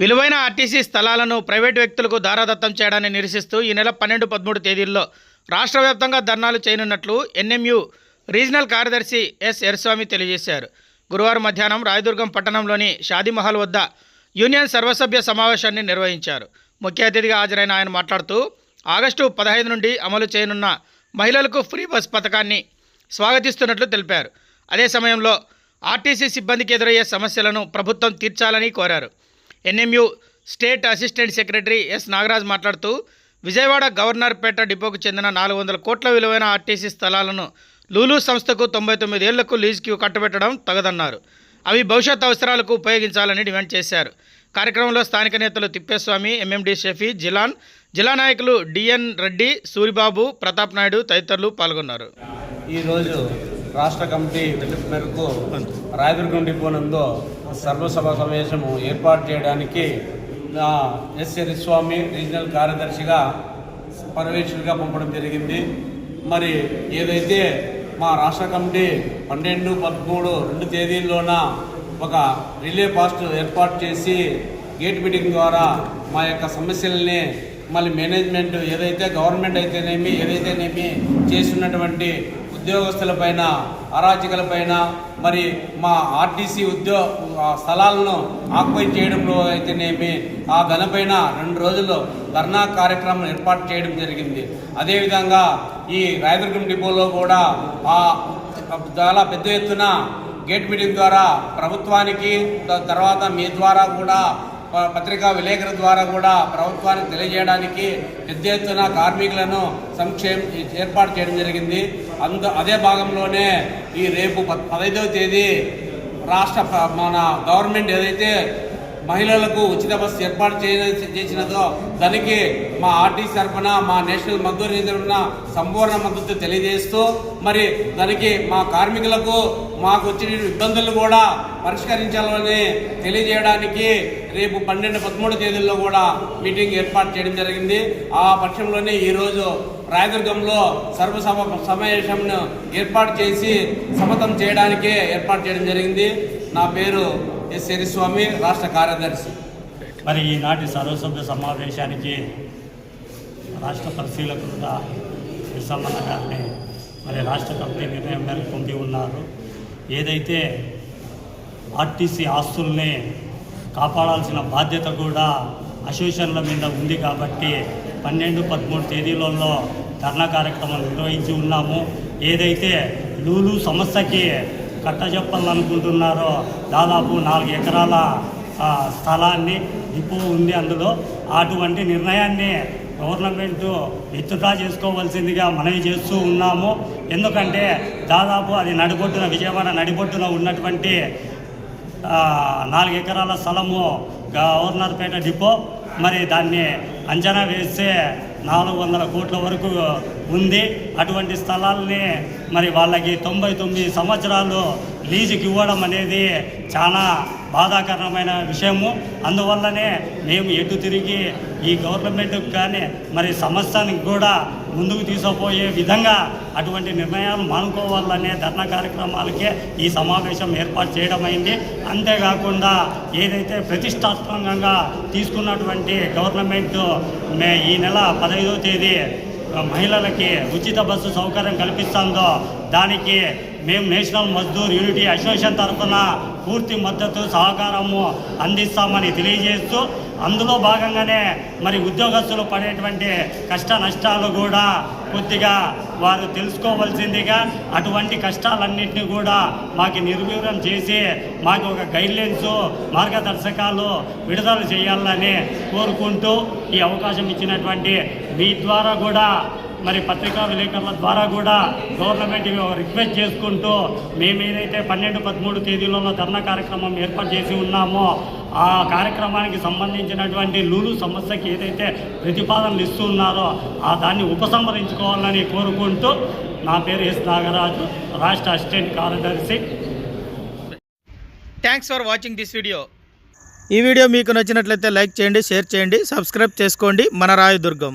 విలువైన ఆర్టీసీ స్థలాలను ప్రైవేటు వ్యక్తులకు దారాదత్తం చేయడాన్ని నిరసిస్తూ ఈ నెల పన్నెండు పదమూడు తేదీల్లో రాష్ట్ర వ్యాప్తంగా ధర్నాలు చేయనున్నట్లు ఎన్ఎంయు రీజనల్ కార్యదర్శి ఎస్ ఎర్స్వామి తెలియజేశారు. గురువారం మధ్యాహ్నం రాయదుర్గం పట్టణంలోని షాదీమహల్ వద్ద యూనియన్ సర్వసభ్య సమావేశాన్ని నిర్వహించారు. ముఖ్య అతిథిగా హాజరైన ఆయన మాట్లాడుతూ ఆగస్టు పదహైదు నుండి అమలు చేయనున్న మహిళలకు ఫ్రీ బస్ పథకాన్ని స్వాగతిస్తున్నట్లు తెలిపారు. అదే సమయంలో ఆర్టీసీ సిబ్బందికి ఎదురయ్యే సమస్యలను ప్రభుత్వం తీర్చాలని కోరారు. NMU state assistant secretary S Nagaraj మాట్లాడుతూ విజయవాడ గవర్నర్పేట డిపోకు చెందిన నాలుగు వందల కోట్ల విలువైన ఆర్టీసీ స్థలాలను లూలు సంస్థకు తొంభై తొమ్మిది ఏళ్ళకు లీజుకి కట్టబెట్టడం తగదన్నారు. అవి భవిష్యత్ అవసరాలకు ఉపయోగించాలని డిమాండ్ చేశారు. కార్యక్రమంలో స్థానిక నేతలు తిప్పేస్వామి ఎంఎండి షఫీ జిలాన్ జిల్లా నాయకులు డిఎన్ రెడ్డి సూరిబాబు ప్రతాప్ నాయుడు తదితరులు పాల్గొన్నారు. ఈరోజు రాష్ట్ర కమిటీ పిలుపు మేరకు రాయదుర్గం డిపో సర్వసభ సమావేశము ఏర్పాటు చేయడానికి నా ఎస్ స్వామి రీజనల్ కార్యదర్శిగా పర్యవేక్షణగా పంపడం జరిగింది. మరి ఏదైతే మా రాష్ట్ర కమిటీ పన్నెండు పదమూడు రెండు తేదీల్లోన ఒక రిలే పాస్ట్ ఏర్పాటు చేసి గేట్ మీటింగ్ ద్వారా మా యొక్క సమస్యల్ని మళ్ళీ మేనేజ్మెంట్ ఏదైతే గవర్నమెంట్ అయితేనేమి ఏదైతేనేమి చేస్తున్నటువంటి ఉద్యోగస్తులపైన అరాచకులపైన మరి మా ఆర్టీసీ ఉద్యో స్థలాలను ఆక్యుపై చేయడంలో అయితేనేమి ఆ ఘనపైన రెండు రోజులు ధర్నా కార్యక్రమం ఏర్పాటు చేయడం జరిగింది. అదేవిధంగా ఈ రాయదుర్గం డిపోలో కూడా ఆ చాలా పెద్ద ఎత్తున గేట్ మీటింగ్ ద్వారా ప్రభుత్వానికి తర్వాత మీ ద్వారా కూడా పత్రికా విలేకరుల ద్వారా కూడా ప్రభుత్వానికి తెలియజేయడానికి పెద్ద ఎత్తున కార్మికులను సంక్షేమ ఏర్పాటు చేయడం జరిగింది. అందు అదే భాగంలోనే ఈ రేపు ప- పదైదవ తేదీ రాష్ట్ర మన గవర్నమెంట్ ఏదైతే మహిళలకు ఉచిత బస్సు ఏర్పాటు చేయ- చేసినదో దానికి మా ఆర్టీసీ తరఫున మా నేషనల్ మద్దతు నిధులున్న సంపూర్ణ మద్దతు తెలియజేస్తూ మరి దానికి మా కార్మికులకు మాకు వచ్చిన ఇబ్బందులు కూడా పరిష్కరించాలని తెలియజేయడానికి రేపు పన్నెండు పదమూడు తేదీల్లో కూడా మీటింగ్ ఏర్పాటు చేయడం జరిగింది. ఆ పక్షంలోనే ఈరోజు రాయదుర్గంలో సర్వసభ సమావేశంను ఏర్పాటు చేసి సమతం చేయడానికి ఏర్పాటు చేయడం జరిగింది. నా పేరు ఎస్ ఎరిస్వామి రాష్ట్ర కార్యదర్శి. మరి ఈనాటి సర్వసభ్య సమావేశానికి రాష్ట్ర పరిశీలకులుగా విసమ్మన్న గారిని మరి రాష్ట్ర కమిటీ నిర్ణయం మేరకు పొంది ఉన్నారు. ఏదైతే ఆర్టీసీ ఆస్తుల్ని కాపాడాల్సిన బాధ్యత కూడా అసోసియేషన్ల మీద ఉంది కాబట్టి పన్నెండు పదమూడు తేదీలలో ధర్నా కార్యక్రమం నిర్వహించి ఉన్నాము. ఏదైతే లూలు సమస్యకి కట్టజెప్పాలనుకుంటున్నారో దాదాపు నాలుగు ఎకరాల స్థలాన్ని డిపో ఉంది అందులో. అటువంటి నిర్ణయాన్ని గవర్నమెంట్ విత్డ్రా చేసుకోవాల్సిందిగా మనవి చేస్తూ ఉన్నాము. ఎందుకంటే దాదాపు అది నడిబొట్టున విజయవాడ నడిబొట్టున ఉన్నటువంటి నాలుగు ఎకరాల స్థలము గవర్నర్పేట డిపో. మరి దాన్ని అంచనా వేస్తే నాలుగు వందల కోట్ల వరకు ఉంది అటువంటి స్థలాల్ని మరి వాళ్ళకి తొంభై తొమ్మిది సంవత్సరాలు లీజుకి ఇవ్వడం అనేది చాలా బాధాకరమైన విషయము. అందువల్లనే మేము ఎటు తిరిగి ఈ గవర్నమెంట్కి కానీ మరి సంస్థానికి కూడా ముందుకు తీసుకుపోయే విధంగా అటువంటి నిర్ణయాలు మానుకోవాలనే ధర్నా కార్యక్రమాలకే ఈ సమావేశం ఏర్పాటు చేయడం అయింది. అంతేకాకుండా ఏదైతే ప్రతిష్టాత్మకంగా తీసుకున్నటువంటి గవర్నమెంట్ మే ఈ నెల పదహైదో తేదీ మహిళలకి ఉచిత బస్సు సౌకర్యం కల్పిస్తుందో దానికి మేము నేషనల్ మజ్దూర్ యూనిటీ అసోసియేషన్ తరఫున పూర్తి మద్దతు సహకారము అందిస్తామని తెలియజేస్తూ అందులో భాగంగానే మరి ఉద్యోగస్తులు పడేటువంటి కష్ట నష్టాలు కూడా కొద్దిగా వారు తెలుసుకోవాల్సిందిగా అటువంటి కష్టాలన్నింటినీ కూడా మాకు నిర్వీర్యం చేసి మాకు ఒక గైడ్లైన్స్ మార్గదర్శకాలు విడుదల చేయాలని కోరుకుంటూ ఈ అవకాశం ఇచ్చినటువంటి మీ ద్వారా కూడా మరి పత్రికా విలేకరుల ద్వారా కూడా గవర్నమెంట్ రిక్వెస్ట్ చేసుకుంటూ మేము ఏదైతే పన్నెండు పదమూడు తేదీలలో ధర్నా కార్యక్రమం ఏర్పాటు చేసి ఉన్నామో ఆ కార్యక్రమానికి సంబంధించినటువంటి లూలు సమస్యకి ఏదైతే ప్రతిపాదనలు ఇస్తున్నారో ఆ దాన్ని ఉపసంహరించుకోవాలని కోరుకుంటూ నా పేరు ఎస్ నాగరాజు రాష్ట్ర అసిస్టెంట్ కార్యదర్శి. Thanks for watching this video ఈ వీడియో మీకు నచ్చినట్లయితే లైక్ చేయండి షేర్ చేయండి సబ్స్క్రైబ్ చేసుకోండి. మన రాయదుర్గం.